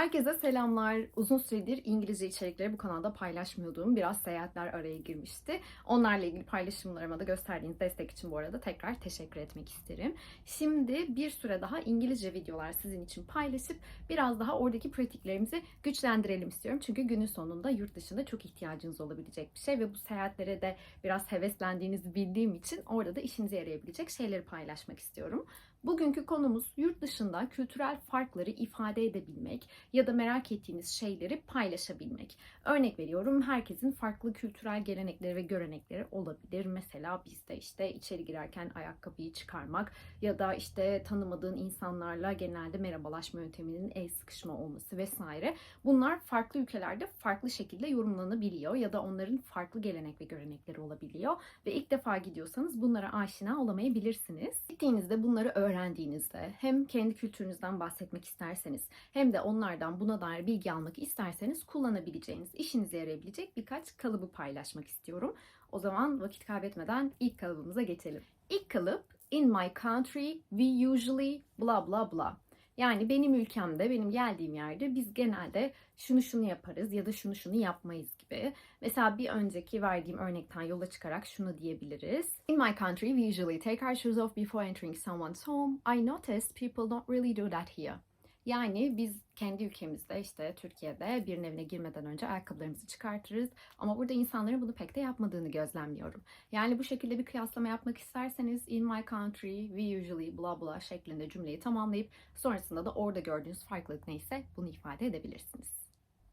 Herkese selamlar. Uzun süredir İngilizce içerikleri bu kanalda paylaşmıyordum. Biraz seyahatler araya girmişti. Onlarla ilgili paylaşımlarıma da gösterdiğiniz destek için bu arada tekrar teşekkür etmek isterim. Şimdi bir süre daha İngilizce videolar sizin için paylaşıp biraz daha oradaki pratiklerimizi güçlendirelim istiyorum. Çünkü günün sonunda yurt dışında çok ihtiyacınız olabilecek bir şey ve bu seyahatlere de biraz heveslendiğinizi bildiğim için orada da işinize yarayabilecek şeyleri paylaşmak istiyorum. Bugünkü konumuz yurt dışında kültürel farkları ifade edebilmek ya da merak ettiğiniz şeyleri paylaşabilmek. Örnek veriyorum herkesin farklı kültürel gelenekleri ve görenekleri olabilir. Mesela bizde işte içeri girerken ayakkabıyı çıkarmak ya da işte tanımadığın insanlarla genelde merhabalaşma yönteminin el sıkışma olması vesaire. Bunlar farklı ülkelerde farklı şekilde yorumlanabiliyor ya da onların farklı gelenek ve görenekleri olabiliyor ve ilk defa gidiyorsanız bunlara aşina olamayabilirsiniz. Gittiğinizde bunları öğrendiğinizde hem kendi kültürünüzden bahsetmek isterseniz hem de onlardan buna dair bilgi almak isterseniz kullanabileceğiniz, işinize yarayabilecek birkaç kalıbı paylaşmak istiyorum. O zaman vakit kaybetmeden ilk kalıbımıza geçelim. İlk kalıp in my country we usually bla bla bla. Yani benim ülkemde, benim geldiğim yerde biz genelde şunu şunu yaparız ya da şunu şunu yapmayız gibi. Mesela bir önceki verdiğim örnekten yola çıkarak şunu diyebiliriz. In my country we usually take our shoes off before entering someone's home. I noticed people don't really do that here. Yani biz kendi ülkemizde işte Türkiye'de birinin evine girmeden önce ayakkabılarımızı çıkartırız. Ama burada insanların bunu pek de yapmadığını gözlemliyorum. Yani bu şekilde bir kıyaslama yapmak isterseniz in my country we usually bla bla şeklinde cümleyi tamamlayıp sonrasında da orada gördüğünüz farklılık neyse bunu ifade edebilirsiniz.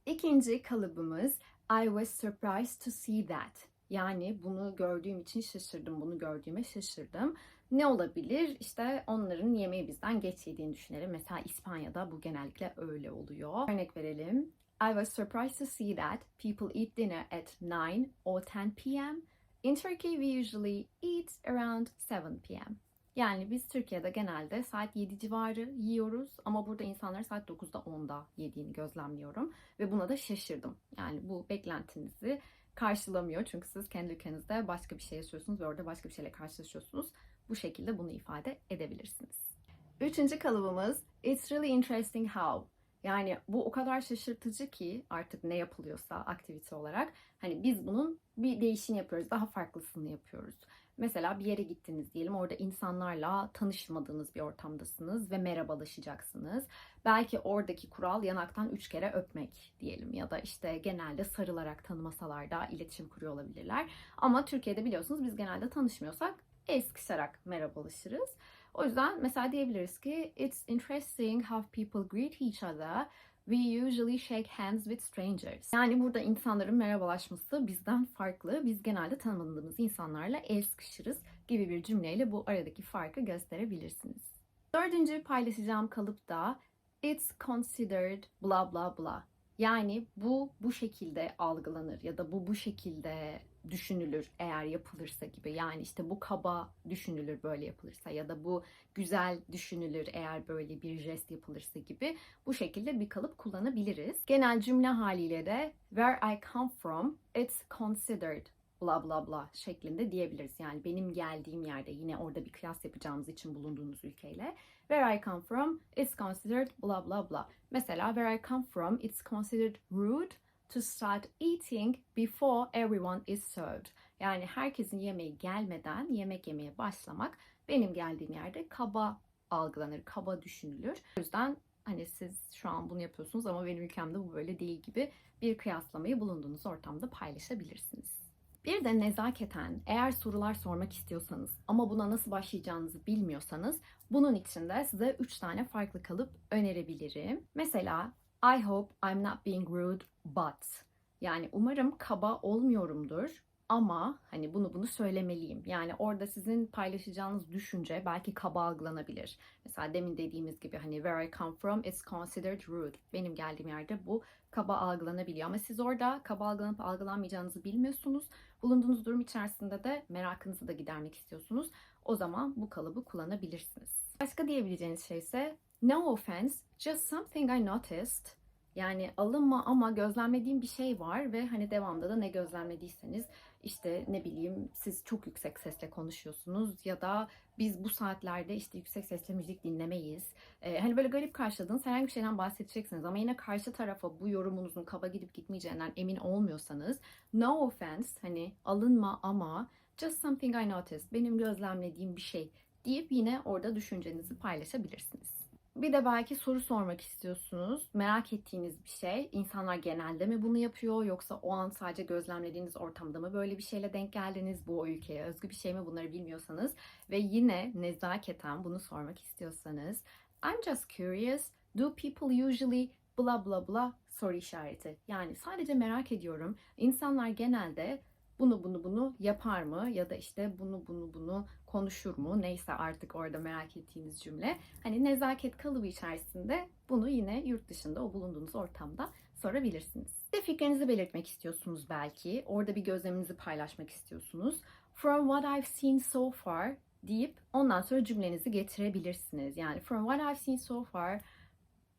İkinci kalıbımız I was surprised to see that. Yani bunu gördüğüm için şaşırdım, bunu gördüğüme şaşırdım. Ne olabilir? İşte onların yemeği bizden geç yediğini düşünelim. Mesela İspanya'da bu genellikle öyle oluyor. Örnek verelim. I was surprised to see that people eat dinner at 9 or 10 p.m. In Turkey we usually eat around 7 p.m. Yani biz Türkiye'de genelde saat 7 civarı yiyoruz ama burada insanlar saat 9'da 10'da yediğini gözlemliyorum ve buna da şaşırdım. Yani bu beklentinizi karşılamıyor çünkü siz kendi ülkenizde başka bir şey yaşıyorsunuz ve orada başka bir şeyle karşılaşıyorsunuz. Bu şekilde bunu ifade edebilirsiniz. Üçüncü kalıbımız It's really interesting how. Yani bu o kadar şaşırtıcı ki artık ne yapılıyorsa aktivite olarak hani biz bunun bir değişini yapıyoruz, daha farklısını yapıyoruz. Mesela bir yere gittiniz diyelim orada insanlarla tanışmadığınız bir ortamdasınız ve merhabalaşacaksınız. Belki oradaki kural yanaktan üç kere öpmek diyelim ya da işte genelde sarılarak tanımasalar da iletişim kuruyor olabilirler. Ama Türkiye'de biliyorsunuz biz genelde tanışmıyorsak el sıkışarak merhabalaşırız. O yüzden mesela diyebiliriz ki It's interesting how people greet each other. We usually shake hands with strangers. Yani burada insanların merhabalaşması bizden farklı. Biz genelde tanımadığımız insanlarla el sıkışırız gibi bir cümleyle bu aradaki farkı gösterebilirsiniz. Dördüncü paylaşacağım kalıp da It's considered bla bla bla. Yani bu bu şekilde algılanır ya da bu bu şekilde düşünülür eğer yapılırsa gibi. Yani işte bu kaba düşünülür böyle yapılırsa ya da bu güzel düşünülür eğer böyle bir jest yapılırsa gibi bu şekilde bir kalıp kullanabiliriz. Genel cümle haliyle de where I come from it's considered bla bla bla şeklinde diyebiliriz. Yani benim geldiğim yerde yine orada bir kıyas yapacağımız için bulunduğunuz ülkeyle where I come from it's considered bla bla bla. Mesela where I come from it's considered rude to start eating before everyone is served. Yani herkesin yemeği gelmeden yemek yemeye başlamak benim geldiğim yerde kaba algılanır, kaba düşünülür. O yüzden hani siz şu an bunu yapıyorsunuz ama benim ülkemde bu böyle değil gibi bir kıyaslamayı bulunduğunuz ortamda paylaşabilirsiniz. Bir de nezaketen eğer sorular sormak istiyorsanız ama buna nasıl başlayacağınızı bilmiyorsanız bunun için de size 3 tane farklı kalıp önerebilirim. Mesela I hope I'm not being rude but yani umarım kaba olmuyorumdur ama hani bunu bunu söylemeliyim. Yani orada sizin paylaşacağınız düşünce belki kaba algılanabilir. Mesela demin dediğimiz gibi hani where I come from it's considered rude. Benim geldiğim yerde bu kaba algılanabiliyor. Ama siz orada kaba algılanıp algılanmayacağınızı bilmiyorsunuz. Bulunduğunuz durum içerisinde de merakınızı da gidermek istiyorsunuz. O zaman bu kalıbı kullanabilirsiniz. Başka diyebileceğiniz şey ise no offense, just something I noticed. Yani alınma ama gözlemlediğim bir şey var ve hani devamda da ne gözlemlediyseniz işte ne bileyim siz çok yüksek sesle konuşuyorsunuz ya da biz bu saatlerde işte yüksek sesle müzik dinlemeyiz. Ee, hani böyle garip karşıladığınız herhangi bir şeyden bahsedeceksiniz ama yine karşı tarafa bu yorumunuzun kaba gidip gitmeyeceğinden emin olmuyorsanız no offense hani alınma ama just something I noticed benim gözlemlediğim bir şey deyip yine orada düşüncenizi paylaşabilirsiniz. Bir de belki soru sormak istiyorsunuz. Merak ettiğiniz bir şey. İnsanlar genelde mi bunu yapıyor yoksa o an sadece gözlemlediğiniz ortamda mı böyle bir şeyle denk geldiniz? Bu ülkeye özgü bir şey mi bunları bilmiyorsanız ve yine nezaketen bunu sormak istiyorsanız I'm just curious. Do people usually bla bla bla soru işareti. Yani sadece merak ediyorum. İnsanlar genelde bunu bunu bunu yapar mı ya da işte bunu bunu bunu konuşur mu neyse artık orada merak ettiğiniz cümle hani nezaket kalıbı içerisinde bunu yine yurt dışında o bulunduğunuz ortamda sorabilirsiniz. Bir de fikrinizi belirtmek istiyorsunuz belki orada bir gözleminizi paylaşmak istiyorsunuz. From what I've seen so far deyip ondan sonra cümlenizi getirebilirsiniz. Yani from what I've seen so far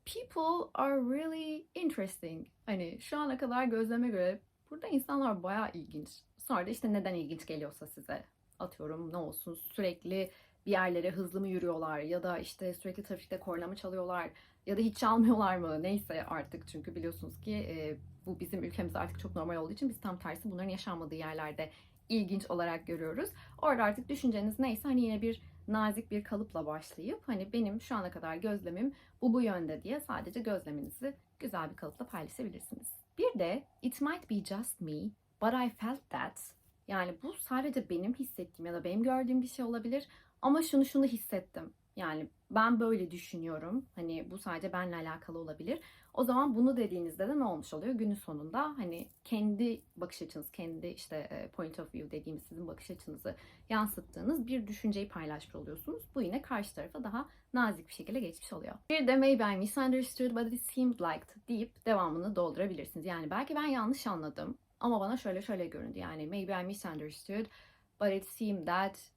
people are really interesting. Hani şu ana kadar gözleme göre burada insanlar bayağı ilginç. Sonra da işte neden ilginç geliyorsa size atıyorum ne olsun sürekli bir yerlere hızlı mı yürüyorlar ya da işte sürekli trafikte korna mı çalıyorlar ya da hiç çalmıyorlar mı neyse artık çünkü biliyorsunuz ki e, bu bizim ülkemizde artık çok normal olduğu için biz tam tersi bunların yaşanmadığı yerlerde ilginç olarak görüyoruz. Orada artık düşünceniz neyse hani yine bir nazik bir kalıpla başlayıp hani benim şu ana kadar gözlemim bu bu yönde diye sadece gözleminizi güzel bir kalıpla paylaşabilirsiniz. Bir de it might be just me but I felt that yani bu sadece benim hissettiğim ya da benim gördüğüm bir şey olabilir ama şunu şunu hissettim. Yani ben böyle düşünüyorum. Hani bu sadece benle alakalı olabilir. O zaman bunu dediğinizde de ne olmuş oluyor? Günün sonunda hani kendi bakış açınız, kendi işte e, point of view dediğimiz sizin bakış açınızı yansıttığınız bir düşünceyi paylaşmış oluyorsunuz. Bu yine karşı tarafa daha nazik bir şekilde geçmiş oluyor. Bir de maybe I misunderstood but it seemed like deyip devamını doldurabilirsiniz. Yani belki ben yanlış anladım ama bana şöyle şöyle göründü. Yani maybe I misunderstood but it seemed that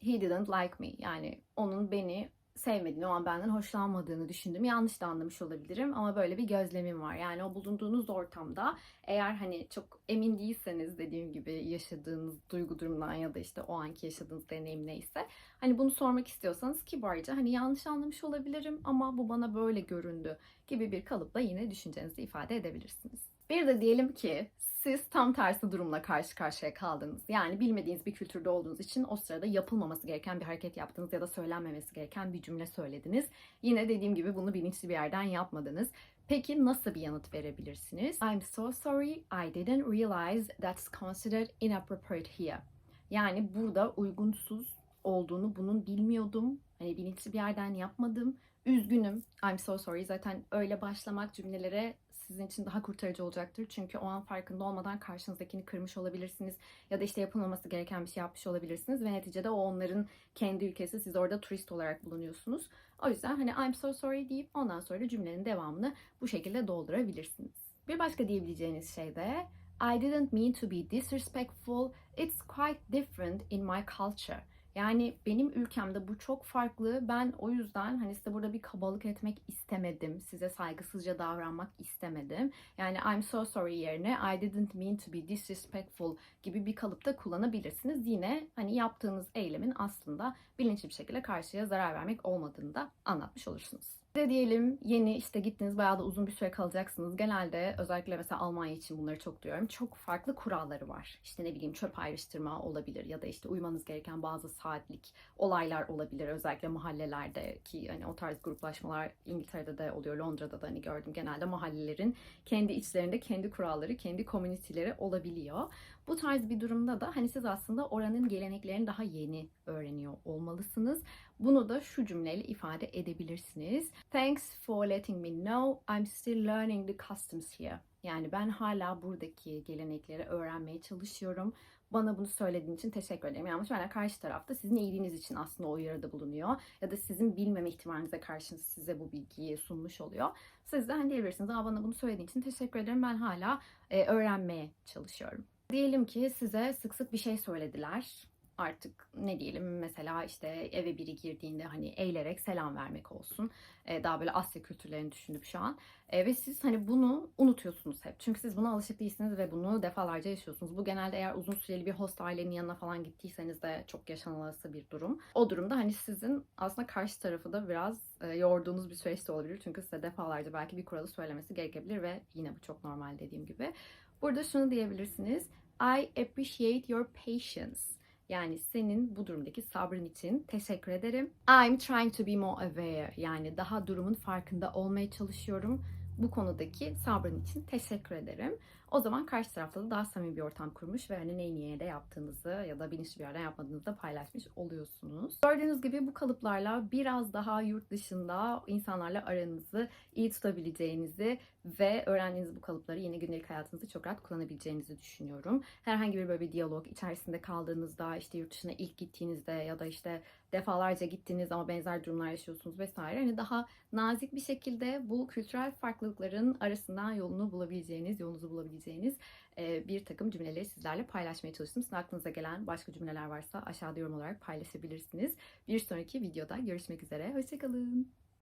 he didn't like me. Yani onun beni sevmediğini, o an benden hoşlanmadığını düşündüm. Yanlış da anlamış olabilirim ama böyle bir gözlemim var. Yani o bulunduğunuz ortamda eğer hani çok emin değilseniz dediğim gibi yaşadığınız duygu durumdan ya da işte o anki yaşadığınız deneyim neyse hani bunu sormak istiyorsanız kibarca hani yanlış anlamış olabilirim ama bu bana böyle göründü gibi bir kalıpla yine düşüncenizi ifade edebilirsiniz. Bir de diyelim ki siz tam tersi durumla karşı karşıya kaldınız. Yani bilmediğiniz bir kültürde olduğunuz için o sırada yapılmaması gereken bir hareket yaptınız ya da söylenmemesi gereken bir cümle söylediniz. Yine dediğim gibi bunu bilinçli bir yerden yapmadınız. Peki nasıl bir yanıt verebilirsiniz? I'm so sorry, I didn't realize that's considered inappropriate here. Yani burada uygunsuz olduğunu bunun bilmiyordum. Hani bilinçli bir yerden yapmadım. Üzgünüm. I'm so sorry. Zaten öyle başlamak cümlelere sizin için daha kurtarıcı olacaktır. Çünkü o an farkında olmadan karşınızdakini kırmış olabilirsiniz. Ya da işte yapılmaması gereken bir şey yapmış olabilirsiniz. Ve neticede o onların kendi ülkesi. Siz orada turist olarak bulunuyorsunuz. O yüzden hani I'm so sorry deyip ondan sonra cümlenin devamını bu şekilde doldurabilirsiniz. Bir başka diyebileceğiniz şey de I didn't mean to be disrespectful. It's quite different in my culture. Yani benim ülkemde bu çok farklı. Ben o yüzden hani size burada bir kabalık etmek istemedim. Size saygısızca davranmak istemedim. Yani I'm so sorry yerine I didn't mean to be disrespectful gibi bir kalıpta kullanabilirsiniz. Yine hani yaptığınız eylemin aslında bilinçli bir şekilde karşıya zarar vermek olmadığını da anlatmış olursunuz. De diyelim yeni işte gittiniz bayağı da uzun bir süre kalacaksınız. Genelde özellikle mesela Almanya için bunları çok duyuyorum. Çok farklı kuralları var. İşte ne bileyim çöp ayrıştırma olabilir ya da işte uymanız gereken bazı saatlik olaylar olabilir. Özellikle mahallelerde ki hani o tarz gruplaşmalar İngiltere'de de oluyor, Londra'da da hani gördüm. Genelde mahallelerin kendi içlerinde kendi kuralları, kendi komüniteleri olabiliyor. Bu tarz bir durumda da hani siz aslında oranın geleneklerini daha yeni öğreniyor olmalısınız. Bunu da şu cümleyle ifade edebilirsiniz. Thanks for letting me know I'm still learning the customs here. Yani ben hala buradaki gelenekleri öğrenmeye çalışıyorum. Bana bunu söylediğin için teşekkür ederim. Yani muhtemelen karşı tarafta sizin iyiliğiniz için aslında o uyarıda bulunuyor. Ya da sizin bilmeme ihtimalinize karşın size bu bilgiyi sunmuş oluyor. Siz de hani diyebilirsiniz. Aa, bana bunu söylediğin için teşekkür ederim. Ben hala e, öğrenmeye çalışıyorum. Diyelim ki size sık sık bir şey söylediler artık ne diyelim mesela işte eve biri girdiğinde hani eğilerek selam vermek olsun. E, daha böyle Asya kültürlerini düşündüm şu an. E, ve siz hani bunu unutuyorsunuz hep. Çünkü siz buna alışık değilsiniz ve bunu defalarca yaşıyorsunuz. Bu genelde eğer uzun süreli bir host ailenin yanına falan gittiyseniz de çok yaşanılası bir durum. O durumda hani sizin aslında karşı tarafı da biraz e, yorduğunuz bir süreç de olabilir. Çünkü size defalarca belki bir kuralı söylemesi gerekebilir ve yine bu çok normal dediğim gibi. Burada şunu diyebilirsiniz. I appreciate your patience. Yani senin bu durumdaki sabrın için teşekkür ederim. I'm trying to be more aware. Yani daha durumun farkında olmaya çalışıyorum. Bu konudaki sabrın için teşekkür ederim. O zaman karşı tarafta da daha samimi bir ortam kurmuş ve hani neyi niye de yaptığınızı ya da bilinçli bir yerden yapmadığınızı da paylaşmış oluyorsunuz. Gördüğünüz gibi bu kalıplarla biraz daha yurt dışında insanlarla aranızı iyi tutabileceğinizi ve öğrendiğiniz bu kalıpları yine gündelik hayatınızda çok rahat kullanabileceğinizi düşünüyorum. Herhangi bir böyle bir diyalog içerisinde kaldığınızda işte yurt dışına ilk gittiğinizde ya da işte defalarca gittiniz ama benzer durumlar yaşıyorsunuz vesaire. Hani daha nazik bir şekilde bu kültürel farklılıkların arasından yolunu bulabileceğiniz, yolunuzu bulabileceğiniz bir takım cümleleri sizlerle paylaşmaya çalıştım. Sizin aklınıza gelen başka cümleler varsa aşağıda yorum olarak paylaşabilirsiniz. Bir sonraki videoda görüşmek üzere. Hoşçakalın.